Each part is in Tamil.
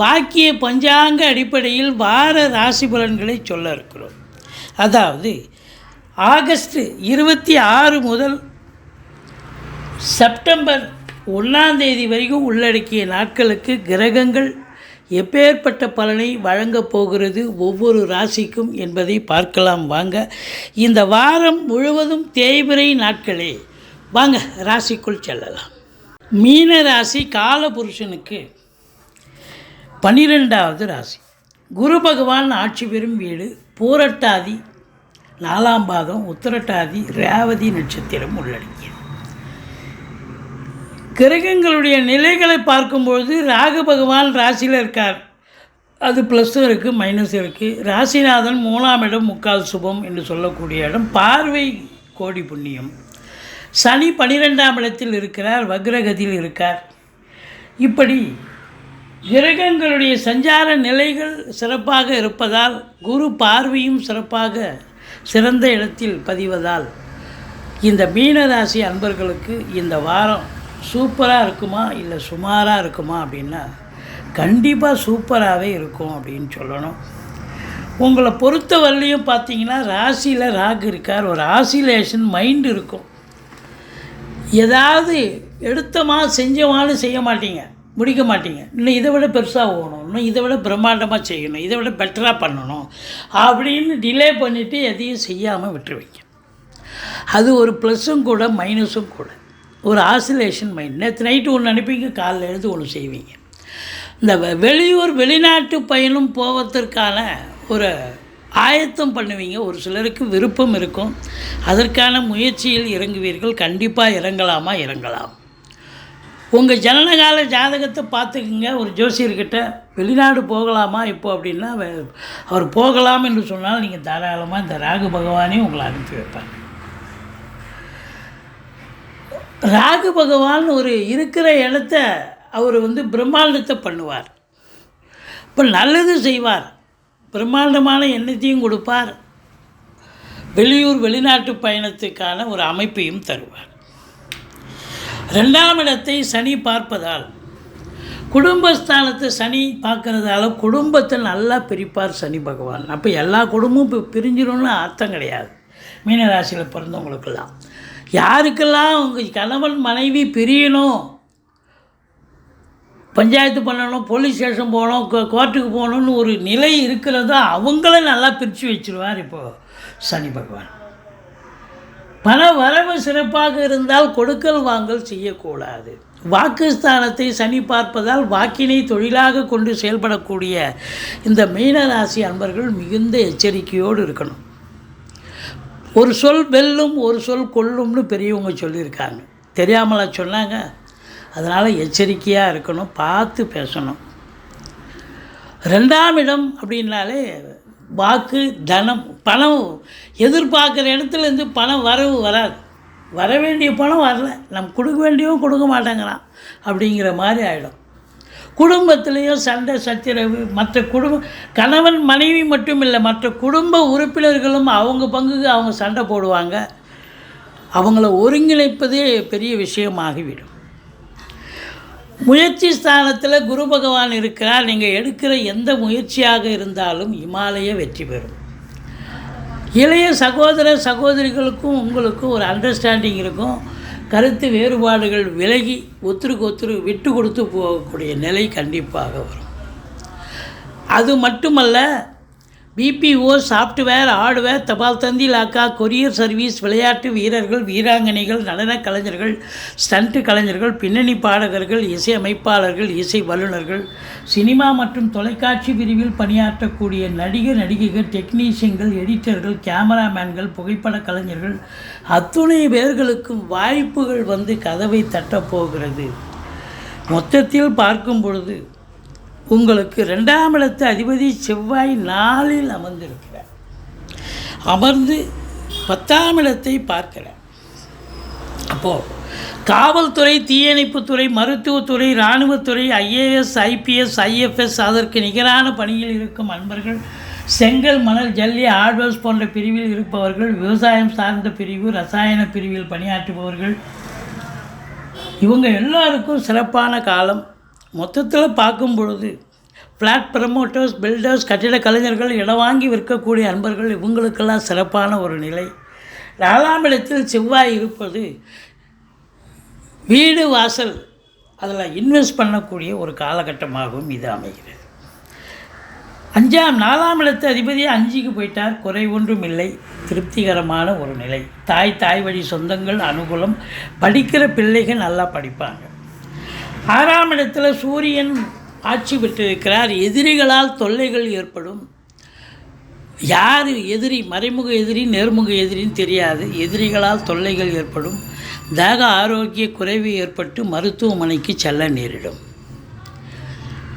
வாக்கிய பஞ்சாங்க அடிப்படையில் வார ராசி பலன்களை சொல்ல இருக்கிறோம். அதாவது ஆகஸ்ட் இருபத்தி ஆறு முதல் செப்டம்பர் ஒன்றாம் தேதி வரைக்கும் உள்ளடக்கிய நாட்களுக்கு கிரகங்கள் எப்பேற்பட்ட பலனை வழங்கப் போகிறது ஒவ்வொரு ராசிக்கும் என்பதை பார்க்கலாம் வாங்க. இந்த வாரம் முழுவதும் தேய்பிரை நாட்களே வாங்க ராசிக்குள் செல்லலாம். மீன ராசி காலபுருஷனுக்கு பன்னிரெண்டாவது ராசி. குரு பகவான் ஆட்சி பெறும் வீடு பூரட்டாதி நாலாம் பாதம் உத்திரட்டாதி ரேவதி நட்சத்திரம் உள்ளடக்கியது. கிரகங்களுடைய நிலைகளை பார்க்கும்பொழுது ராகு பகவான் ராசியில் இருக்கார். அது ப்ளஸ்ஸும் இருக்குது மைனஸும் இருக்குது ராசிநாதன் மூணாம் இடம் முக்கால் சுபம் என்று சொல்லக்கூடிய இடம். பார்வை கோடி புண்ணியம். சனி பனிரெண்டாம் இடத்தில் இருக்கிறார் வக்ரகதியில் இருக்கார். இப்படி கிரகங்களுடைய சஞ்சார நிலைகள் சிறப்பாக இருப்பதால் குரு பார்வையும் சிறப்பாக சிறந்த இடத்தில் பதிவதால் இந்த மீனராசி அன்பர்களுக்கு இந்த வாரம் சூப்பராக இருக்குமா இல்லை சுமாராக இருக்குமா அப்படின்னா கண்டிப்பாக சூப்பராகவே இருக்கும் அப்படின்னு சொல்லணும். உங்களை பொறுத்த வரலையும் பார்த்தீங்கன்னா ராசியில் ராகு இருக்கார். ஒரு ஆசிலேஷன் மைண்டு இருக்கும். ஏதாவது எடுத்தமா செஞ்சமானு செய்ய மாட்டீங்க. முடிக்க மாட்டீங்க. இன்னும் இதை விட பெருசாக ஓகணும் இன்னும் இதை விட பிரம்மாண்டமாக செய்யணும். இதை விட பெட்டராக பண்ணணும். அப்படின்னு டிலே பண்ணிவிட்டு எதையும் செய்யாமல் விட்டுருவீங்க அது ஒரு ப்ளஸ்ஸும் கூட மைனஸும் கூட. ஒரு ஆசிலேஷன் மைண்ட் நேற்று நைட்டு ஒன்று அனுப்பிங்க காலைல எழுந்து ஒன்று செய்வீங்க. இந்த வெளியூர் வெளிநாட்டு பயணம் போவதற்கான ஒரு ஆயத்தம் பண்ணுவீங்க. ஒரு சிலருக்கு விருப்பம் இருக்கும். அதற்கான முயற்சியில் இறங்குவீர்கள். கண்டிப்பாக இறங்கலாமா? இறங்கலாம். உங்கள் ஜனனகால ஜாதகத்தை பார்த்துக்குங்க. ஒரு ஜோசியர்கிட்ட வெளிநாடு போகலாமா இப்போ அப்படின்னா அவர் போகலாம் என்று சொன்னால் நீங்கள் தாராளமாக இந்த ராகு பகவானையும் உங்களை அனுப்பி வைப்பார். ராகு பகவான் ஒரு இருக்கிற இடத்த அவர் வந்து பிரம்மாண்டத்தை பண்ணுவார். இப்போ நல்லது செய்வார். பிரம்மாண்டமான எண்ணத்தையும் கொடுப்பார். வெளியூர் வெளிநாட்டு பயணத்துக்கான ஒரு அமைப்பையும் தருவார். ரெண்டாம் இடத்தை சனி பார்ப்பதால் குடும்பஸ்தானத்தை சனி பார்க்குறதால குடும்பத்தை நல்லா பிரிப்பார் சனி பகவான். அப்போ எல்லா குடும்பமும் இப்போ பிரிஞ்சிடும்னு அர்த்தம் கிடையாது. மீனராசியில் பிறந்தவங்களுக்கெல்லாம். யாருக்கெல்லாம் உங்கள் கணவன் மனைவி பிரியணும் பஞ்சாயத்து பண்ணணும் போலீஸ் ஸ்டேஷன் போகணும் கோ- கோர்ட்டுக்கு போகணும்னு ஒரு நிலை இருக்கிறதோ அவங்கள நல்லா பிரித்து வச்சிருவார் இப்போது சனி பகவான். பண வரவு சிறப்பாக இருந்தால் கொடுக்கல் வாங்கல் செய்யக்கூடாது. வாக்குஸ்தானத்தை சனி பார்ப்பதால் வாக்கினை தொழிலாக கொண்டு செயல்படக்கூடிய இந்த மீனராசி அன்பர்கள் மிகுந்த எச்சரிக்கையோடு இருக்கணும். ஒரு சொல் வெல்லும் ஒரு சொல் கொல்லும்னு பெரியவங்க சொல்லியிருக்காங்க. தெரியாமலா சொன்னாங்க. அதனால் எச்சரிக்கையாக இருக்கணும் பார்த்து பேசணும். ரெண்டாம் இடம் அப்படின்னாலே வாக்கு தனம் பணம். எதிர்பார்க்குற இடத்துலேருந்து பணம் வரவு வராது. வர வேண்டிய பணம் வரல. நம்ம கொடுக்க வேண்டியவும் கொடுக்க மாட்டேங்கிறான். அப்படிங்கிற மாதிரி ஆகிடும் குடும்பத்திலையும் சண்டை சச்சரவு மற்ற குடும்ப கணவன் மனைவி மட்டும் இல்லை மற்ற குடும்ப உறுப்பினர்களும் அவங்க பங்குக்கு அவங்க சண்டை போடுவாங்க. அவங்கள ஒருங்கிணைப்பதே பெரிய விஷயமாகிவிடும். முயற்சி ஸ்தானத்தில் குரு பகவான் இருக்கிறார். நீங்கள் எடுக்கிற எந்த முயற்சியாக இருந்தாலும் இமாலய வெற்றி பெறும். இளைய சகோதர சகோதரிகளுக்கும் உங்களுக்கும் ஒரு அண்டர்ஸ்டாண்டிங் இருக்கும். கருத்து வேறுபாடுகள் விலகி ஒத்துருக்கு ஒத்துரு விட்டு கொடுத்து போகக்கூடிய நிலை கண்டிப்பாக வரும். அது மட்டுமல்ல பிபிஓ சாஃப்ட்வேர் ஹார்ட்வேர் தபால் தந்தி லாக்கா கொரியர் சர்வீஸ் விளையாட்டு வீரர்கள் வீராங்கனைகள் நடனக் கலைஞர்கள் ஸ்டண்ட் கலைஞர்கள் பின்னணி பாடகர்கள் இசை அமைப்பாளர்கள் இசை வல்லுநர்கள். சினிமா மற்றும் தொலைக்காட்சி பிரிவில் பணியாற்றக்கூடிய நடிகர் நடிகைகள் டெக்னீஷியன்கள் எடிட்டர்கள் கேமராமேன்கள் புகைப்பட கலைஞர்கள் அத்துணை பேர்களுக்கும் வாய்ப்புகள் வந்து கதவை தட்டப் போகிறது. மொத்தத்தில் பார்க்கும் பொழுது உங்களுக்கு ரெண்டாம் இடத்து அதிபதி செவ்வாய் நாளில் அமர்ந்திருக்கிறார். அமர்ந்து பத்தாம் இடத்தை பார்க்கிறார். அப்போது காவல்துறை தீயணைப்புத்துறை மருத்துவத்துறை இராணுவத்துறை ஐஏஎஸ் ஐபிஎஸ் ஐஎஃப்எஸ் அதற்கு நிகரான பணியில் இருக்கும் அன்பர்கள் செங்கல் மணல் ஜல்லி ஆர்டர்ஸ் போன்ற பிரிவில் இருப்பவர்கள் விவசாயம் சார்ந்த பிரிவு ரசாயன பிரிவில் பணியாற்றுபவர்கள் இவங்க எல்லாருக்கும் சிறப்பான காலம் மொத்தத்தில் பார்க்கும் பொழுது ஃப்ளாட் ப்ரமோட்டர்ஸ் பில்டர்ஸ் கட்டிட கலைஞர்கள் இடம் வாங்கி விற்கக்கூடிய அன்பர்கள் இவங்களுக்கெல்லாம் சிறப்பான ஒரு நிலை. நாலாம் இடத்தில் செவ்வாய் இருப்பது வீடு வாசல் அதில் இன்வெஸ்ட் பண்ணக்கூடிய ஒரு காலகட்டமாகவும் இது அமைகிறது. அஞ்சாம் நாலாம் இடத்து அதிபதியே அஞ்சுக்கு போயிட்டார். குறை ஒன்றும் இல்லை. திருப்திகரமான ஒரு நிலை. தாய் தாய் வழி சொந்தங்கள் அனுகூலம் படிக்கிற பிள்ளைகள் நல்லா படிப்பாங்க. ஆறாம் இடத்துல சூரியன் ஆட்சி பெற்றிருக்கிறார். எதிரிகளால் தொல்லைகள் ஏற்படும். யார் எதிரி? மறைமுக எதிரி நேர்முக எதிரின்னு தெரியாது. எதிரிகளால் தொல்லைகள் ஏற்படும். தேக ஆரோக்கிய குறைவு ஏற்பட்டு மருத்துவமனைக்கு செல்ல நேரிடும்.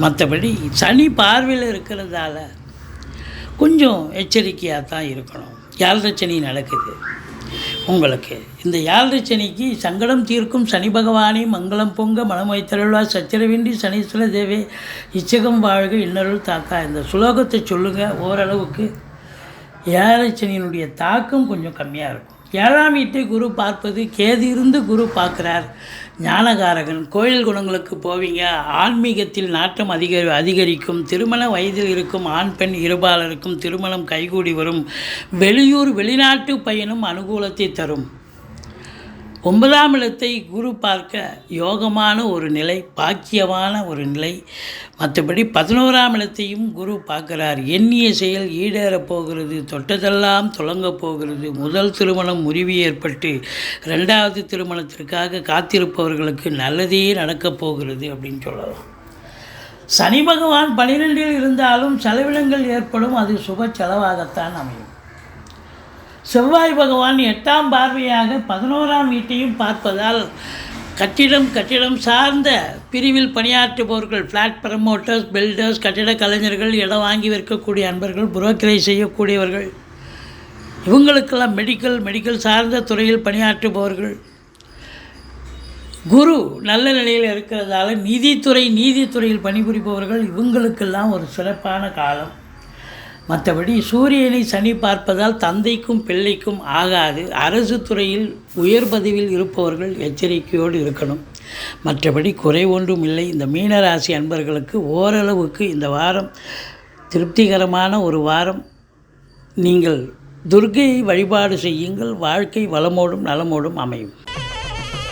மற்றபடி சனி பார்வையில் இருக்கிறதால கொஞ்சம் எச்சரிக்கையாக தான் இருக்கணும். ஏழரை சனி நடக்குது. உங்களுக்கு. இந்த யாழ்ரை சனிக்கு சங்கடம் தீர்க்கும் சனி பகவானே மங்களம் பொங்க மனம் வைத்தருள்வா சச்சரவின்றி சனீஸ்வர தேவே இச்சகம் வாழ்க இன்னருள் தாக்கா. இந்த சுலோகத்தை சொல்லுங்கள் ஓரளவுக்கு. ஏழரை சனியினுடைய தாக்கம் கொஞ்சம் கம்மியாக இருக்கும். ஏழாம் வீட்டை குரு பார்ப்பது கேது இருந்து குரு பார்க்குறார். ஞானகாரகன் கோயில் குணங்களுக்கு போவீங்க. ஆன்மீகத்தில் நாட்டம் அதிக அதிகரிக்கும். திருமண வயதில் இருக்கும் ஆண் பெண் இருபாலருக்கும் திருமணம் கைகூடி வரும். வெளியூர் வெளிநாட்டு பயணம் அனுகூலத்தை தரும். ஒன்பதாம் இடத்தை குரு பார்க்க யோகமான ஒரு நிலை பாக்கியமான ஒரு நிலை. மற்றபடி பதினோராம் இடத்தையும் குரு பார்க்குறார். எண்ணிய செயல் ஈடேறப் போகிறது தொட்டதெல்லாம் தொடங்கப் போகிறது. முதல் திருமணம் முறிவு ஏற்பட்டு ரெண்டாவது திருமணத்திற்காக காத்திருப்பவர்களுக்கு நல்லதே நடக்கப் போகிறது அப்படின்னு சொல்லலாம். சனி பகவான் பனிரெண்டில் இருந்தாலும் செலவினங்கள் ஏற்படும். அது சுப செலவாகத்தான் அமையும். செவ்வாய் பகவான் எட்டாம் பார்வையாக பதினோராம் வீட்டையும் பார்ப்பதால் கட்டிடம் கட்டிடம் சார்ந்த பிரிவில் பணியாற்றுபவர்கள் ஃப்ளாட் ப்ரமோட்டர்ஸ் பில்டர்ஸ் கட்டிட கலைஞர்கள் இடம் வாங்கி விற்கக்கூடிய அன்பர்கள் புரோக்கரை செய்யக்கூடியவர்கள் இவங்களுக்கெல்லாம் மெடிக்கல் மெடிக்கல் சார்ந்த துறையில் பணியாற்றுபவர்கள். குரு நல்ல நிலையில் இருக்கிறதால நீதித்துறை நீதித்துறையில் பணிபுரிபவர்கள் இவங்களுக்கெல்லாம் ஒரு சிறப்பான காலம். மற்றபடி சூரியனை சனி பார்ப்பதால் தந்தைக்கும் பிள்ளைக்கும் ஆகாது. அரசு துறையில் உயர் பதவியில் இருப்பவர்கள் எச்சரிக்கையோடு இருக்கணும். மற்றபடி குறை ஒன்றும் இல்லை. இந்த மீனராசி அன்பர்களுக்கு ஓரளவுக்கு இந்த வாரம் திருப்திகரமான ஒரு வாரம். நீங்கள் துர்கையை வழிபாடு செய்யுங்கள். வாழ்க்கை வளமோடும் நலமோடும் அமையும்.